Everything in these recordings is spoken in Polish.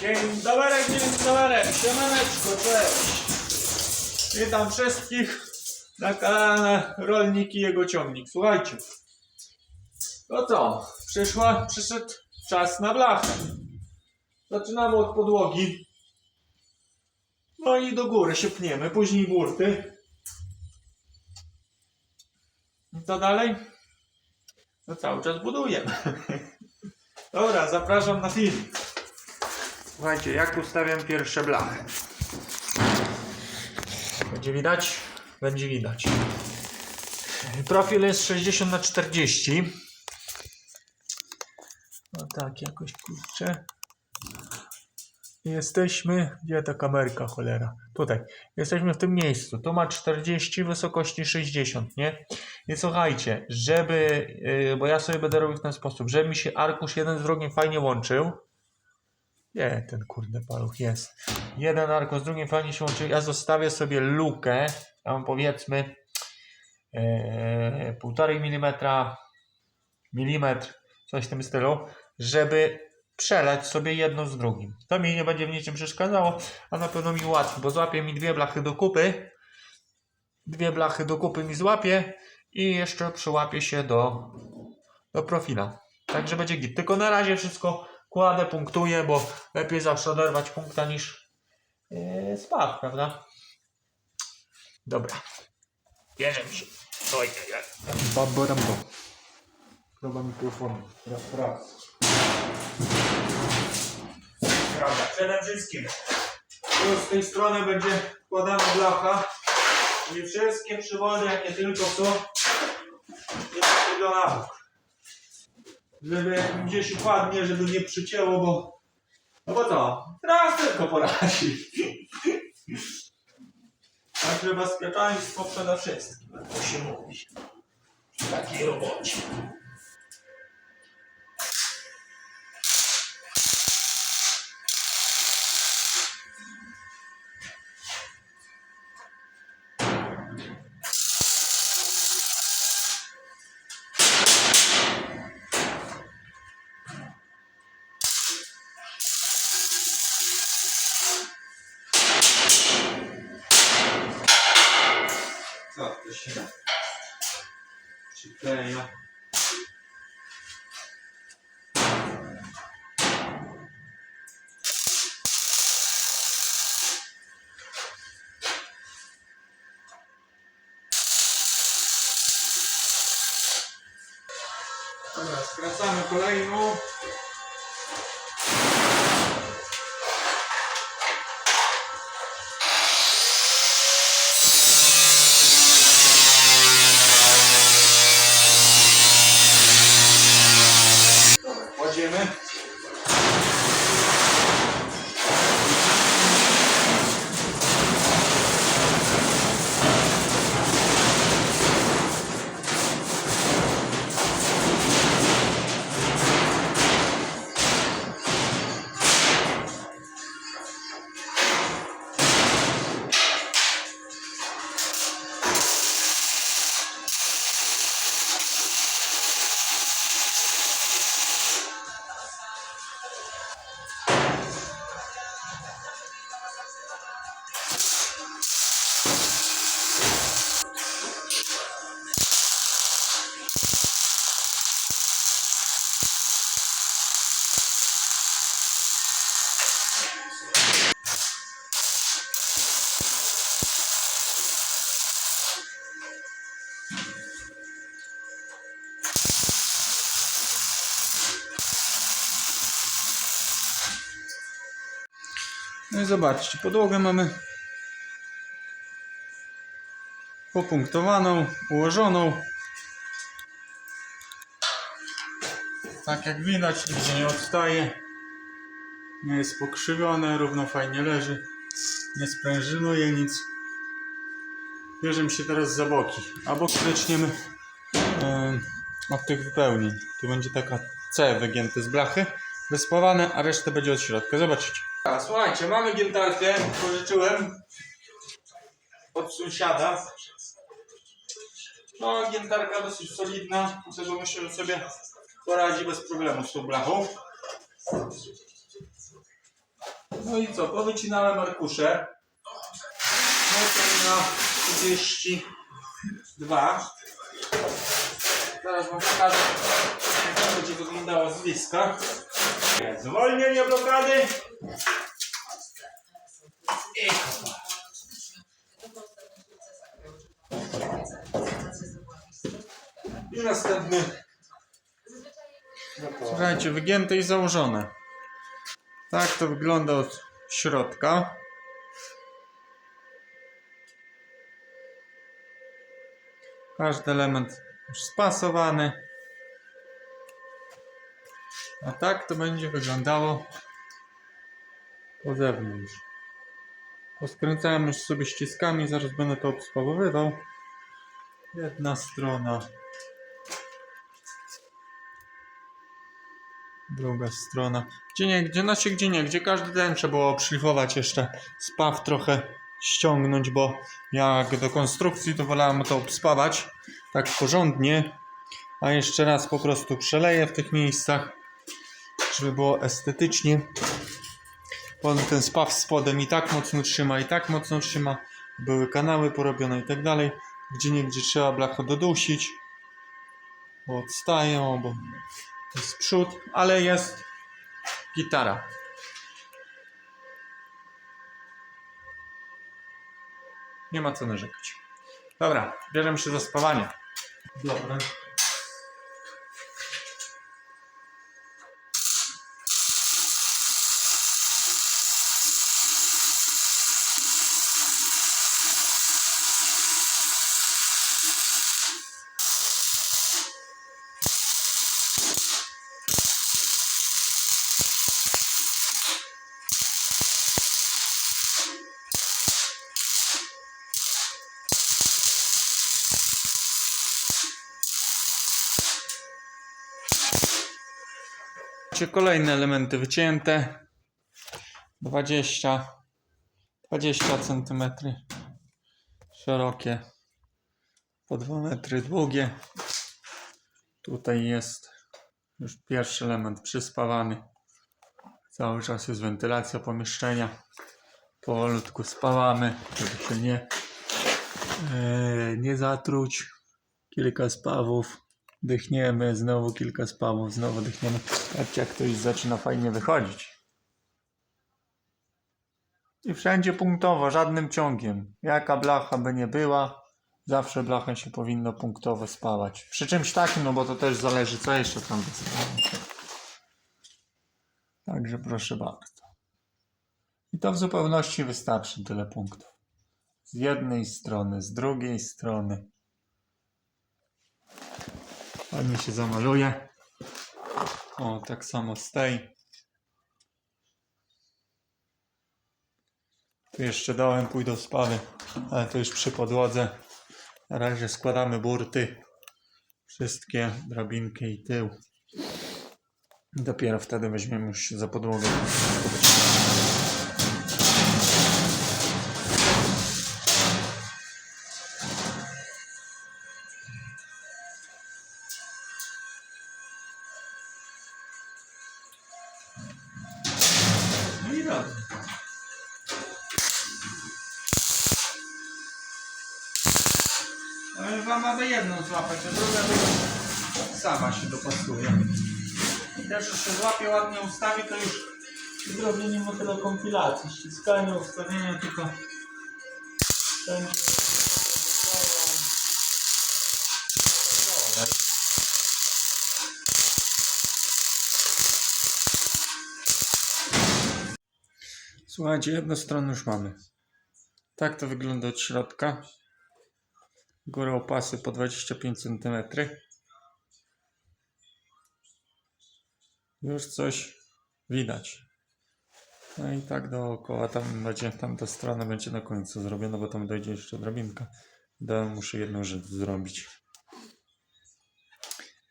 Dzień dobry, dzień dobry, siemaneczko, cześć. Witam wszystkich na kanale Rolnik i jego ciągnik. Słuchajcie, no co, przyszła, przyszedł czas na blachę. Zaczynamy od podłogi. No i do góry się pniemy, później burty. I co dalej? No cały czas budujemy. Dobra, zapraszam na film. Słuchajcie, jak ustawiam pierwsze blachy? Będzie widać? Będzie widać. Profil jest 60 na 40 No tak, jakoś kurczę. Jesteśmy. Gdzie ta kamerka, cholera? Tutaj. Jesteśmy w tym miejscu. Tu ma 40, wysokości 60, nie? I słuchajcie, żeby. Yy, bo ja sobie będę robił w ten sposób, żeby mi się arkusz jeden z drugim fajnie łączył. Nie, ten kurde paluch jest. Jeden arkusz z drugim fajnie się łączy. Ja zostawię sobie lukę, tam powiedzmy e, półtorej milimetra, milimetr, coś w tym stylu, żeby przelać sobie jedno z drugim. To mi nie będzie w niczym przeszkadzało, a na pewno mi łatwiej, bo złapie mi dwie blachy do kupy. Dwie blachy do kupy mi złapie i jeszcze przyłapie się do, do profila. Także będzie git. Tylko na razie wszystko kładę, punktuję, bo lepiej zawsze oderwać punkta niż yy, spadł, prawda? Dobra. Bierzemy się. Babbo rambo. Próba mikrofonu. Raz, raz. Prawda, przede wszystkim tu z tej strony będzie wkładana blacha i wszystkie przywody, jakie tylko są, nie na bok. Żeby jak gdzieś upadnie, żeby nie przycięło, bo no bo co? Raz tylko porazi. Także bezpieczeństwo przede wszystkim, jak to się mówi. W takiej robocie. Przykleja? Dobra, Dobra, No i zobaczcie, podłogę mamy popunktowaną, ułożoną. Tak jak widać, nigdzie nie odstaje. Nie jest pokrzywione, równo fajnie leży. Nie sprężynuje nic. Bierzemy się teraz za boki, a boki zaczniemy em, od tych wypełnień. Tu będzie taka C wygięte z blachy, wyspawane, a resztę będzie od środka. Zobaczycie. A, słuchajcie, mamy giętarkę, pożyczyłem od sąsiada. No, giętarka dosyć solidna, dlatego myślę, że sobie poradzi bez problemu z tą blachą. No i co, powycinałem arkusze. No na 32. Zaraz wam pokażę, jak będzie wyglądało z bliska. Zwolnienie blokady. I następny. Słuchajcie, wygięte i założone. Tak to wygląda od środka. Każdy element już spasowany. A tak to będzie wyglądało po zewnątrz. Poskręcałem już sobie ściskami, zaraz będę to obspawowywał. Jedna strona. Druga strona. Gdzie nie, gdzie no się, gdzie nie, gdzie każdy ten trzeba było obszlifować jeszcze. Spaw trochę ściągnąć, bo jak do konstrukcji to wolałem to obspawać tak porządnie. A jeszcze raz po prostu przeleję w tych miejscach, żeby było estetycznie. Potem ten spaw spodem i tak mocno trzyma, i tak mocno trzyma. Były kanały porobione i tak dalej. Gdzie nie, gdzie trzeba blachę dodusić. Bo odstają, bo jest przód, ale jest gitara. Nie ma co narzekać. Dobra, bierzemy się za spawanie. Dobra. Kolejne elementy wycięte. 20 20 cm szerokie. Po 2 metry długie. Tutaj jest już pierwszy element przyspawany. Cały czas jest wentylacja pomieszczenia. Powolutku spawamy, żeby się nie, e, nie zatruć. Kilka spawów. Dychniemy, znowu kilka spawów, znowu dychniemy. Patrzcie, jak to już zaczyna fajnie wychodzić. I wszędzie punktowo, żadnym ciągiem. Jaka blacha by nie była, zawsze blachę się powinno punktowo spawać. Przy czymś takim, no bo to też zależy, co jeszcze tam wyspawać. Także proszę bardzo. I to w zupełności wystarczy tyle punktów. Z jednej strony, z drugiej strony. Ładnie się zamaluje. O, tak samo z tej. Tu jeszcze dołem pójdą spawy, ale to już przy podłodze. Na razie składamy burty. Wszystkie, drabinkę i tył. Dopiero wtedy weźmiemy już za podłogę. Złapie, ładnie ustawi, to już zrobienie mu tyle kompilacji, ściskania, ustawienia, tylko będzie Słuchajcie, jedną stronę już mamy. Tak to wygląda od środka. Górę opasy po 25 cm. Już coś widać. No i tak dookoła, tam będzie, tamta strona będzie na końcu zrobiona, bo tam dojdzie jeszcze drabinka. Dołem muszę jedną rzecz zrobić.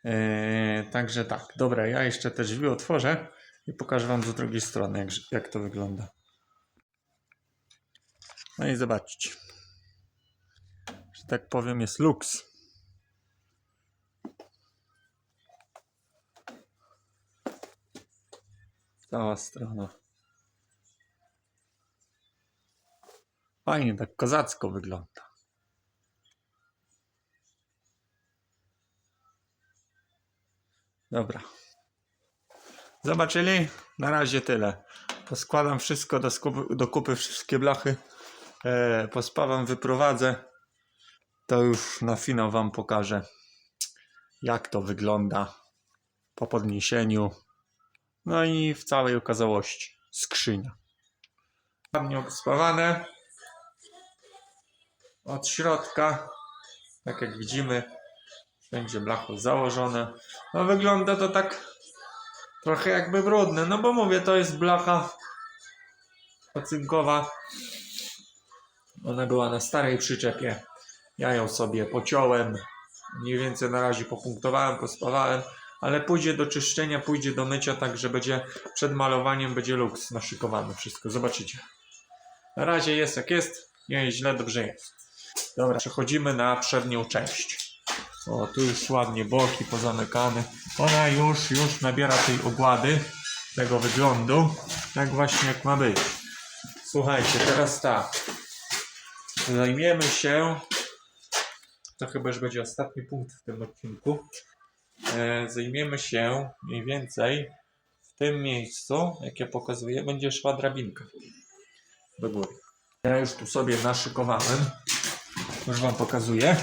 Eee, także tak, dobra, ja jeszcze te drzwi otworzę i pokażę Wam z drugiej strony, jak, jak to wygląda. No i zobaczcie. Że tak powiem, jest luks. Cała strona. Fajnie, tak kozacko wygląda. Dobra. Zobaczyli? Na razie tyle. Poskładam wszystko do, skupy, do kupy, wszystkie blachy. E, pospawam, wyprowadzę. To już na finał Wam pokażę, jak to wygląda po podniesieniu. No i w całej okazałości skrzynia. Ładnie obspawane. Od środka, tak jak widzimy, wszędzie blacho założone. No wygląda to tak trochę jakby brudne, no bo mówię, to jest blacha ocynkowa. Ona była na starej przyczepie. Ja ją sobie pociąłem. Mniej więcej na razie popunktowałem, pospawałem, ale pójdzie do czyszczenia, pójdzie do mycia, tak że będzie przed malowaniem będzie luks naszykowany wszystko. Zobaczycie. Na razie jest jak jest, nie jest źle, dobrze jest. Dobra, przechodzimy na przednią część. O, tu już ładnie boki pozamykane. Ona już, już nabiera tej ogłady, tego wyglądu, tak właśnie jak ma być. Słuchajcie, teraz tak. Zajmiemy się, to chyba już będzie ostatni punkt w tym odcinku. E, zajmiemy się mniej więcej w tym miejscu, jak ja pokazuję, będzie szła drabinka do góry. Ja już tu sobie naszykowałem. Już Wam pokazuję,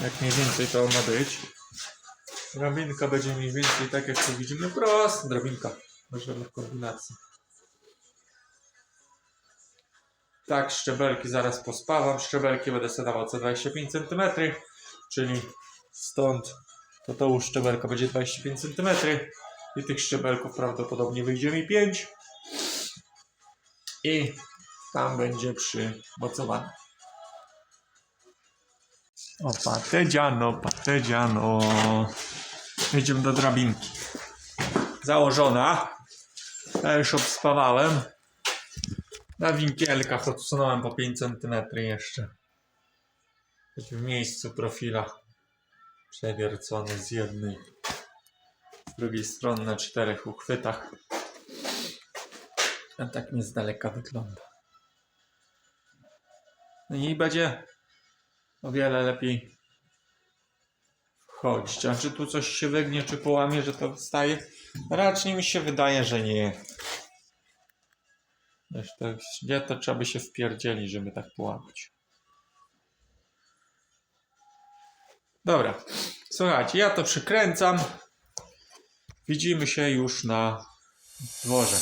jak mniej więcej to ma być. Drabinka będzie mniej więcej tak, jak tu widzimy. Prosta drabinka, bez żadnych kombinacji. Tak, szczebelki zaraz pospawam. Szczebelki będę sobie dawał co 25 cm, czyli stąd to to już szczebelka będzie 25 cm i tych szczebelków prawdopodobnie wyjdzie mi 5 i tam będzie przymocowane. O, patedziano, patedziano. Idziemy do drabinki. Założona. Ja już obspawałem. Na winkielkach odsunąłem po 5 cm jeszcze. W miejscu profila przewiercony z jednej. Z drugiej strony na czterech uchwytach. A tak nie z daleka wygląda. No i będzie o wiele lepiej wchodzić. A czy tu coś się wygnie, czy połamie, że to wstaje? Raczej mi się wydaje, że nie. Wiesz, to, gdzie to trzeba by się wpierdzielić, żeby tak połamać. Dobra, słuchajcie, ja to przykręcam. Widzimy się już na dworze.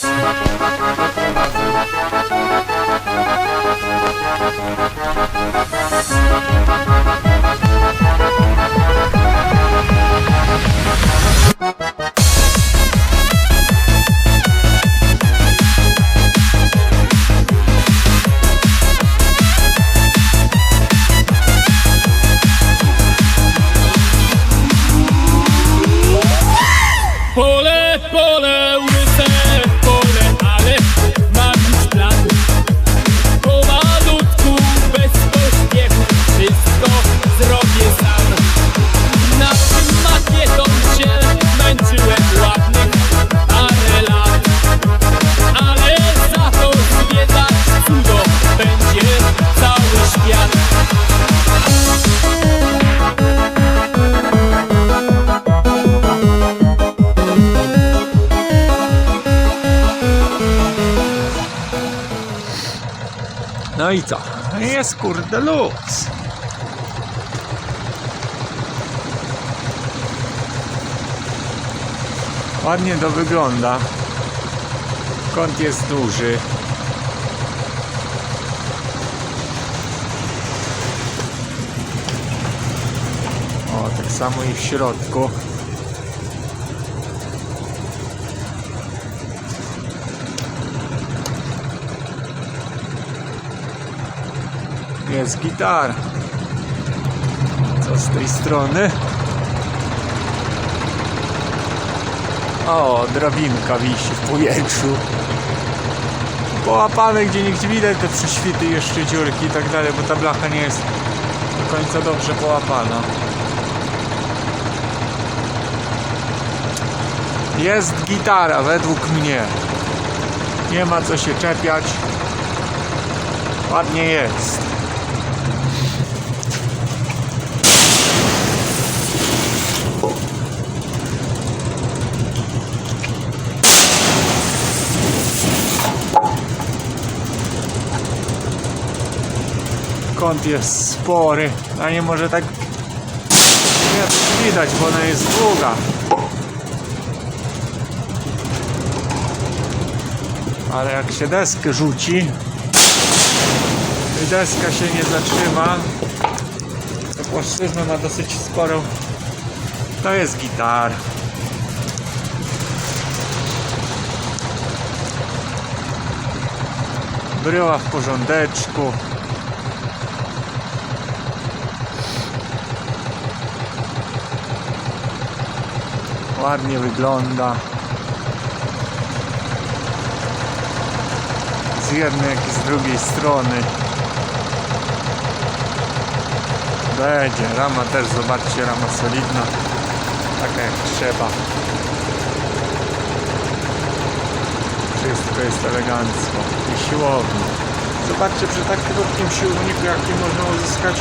Pole, i co? Jest kurde luz. Ładnie to wygląda. Kąt jest duży. O, tak samo i w środku. Jest gitara. Co z tej strony? O, drabinka wisi w powietrzu. Połapane gdzie niegdzie widać te prześwity, jeszcze dziurki i tak dalej, bo ta blacha nie jest do końca dobrze połapana. Jest gitara według mnie. Nie ma co się czepiać. Ładnie jest. Kąt jest spory, a nie może tak nie widać, bo ona jest długa. Ale jak się deskę rzuci deska się nie zatrzyma, to płaszczyznę ma dosyć sporą. To jest gitar. Bryła w porządeczku. Ładnie wygląda. Z jednej jak i z drugiej strony. Będzie. Rama też, zobaczcie, rama solidna. Taka jak trzeba. Wszystko jest elegancko. I siłownie. Zobaczcie, przy tak krótkim siłowniku, jaki można uzyskać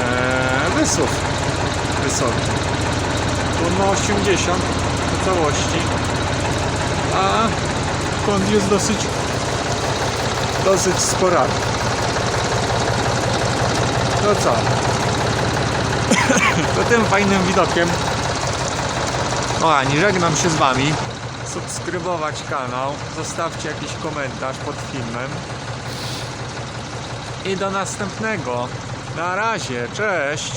ee, wysuw wysoki. Ma 80 w całości, a kąt jest dosyć dosyć spory. To co? to tym fajnym widokiem. Kochani, żegnam się z wami. Subskrybować kanał zostawcie jakiś komentarz pod filmem. I do następnego. Na razie, cześć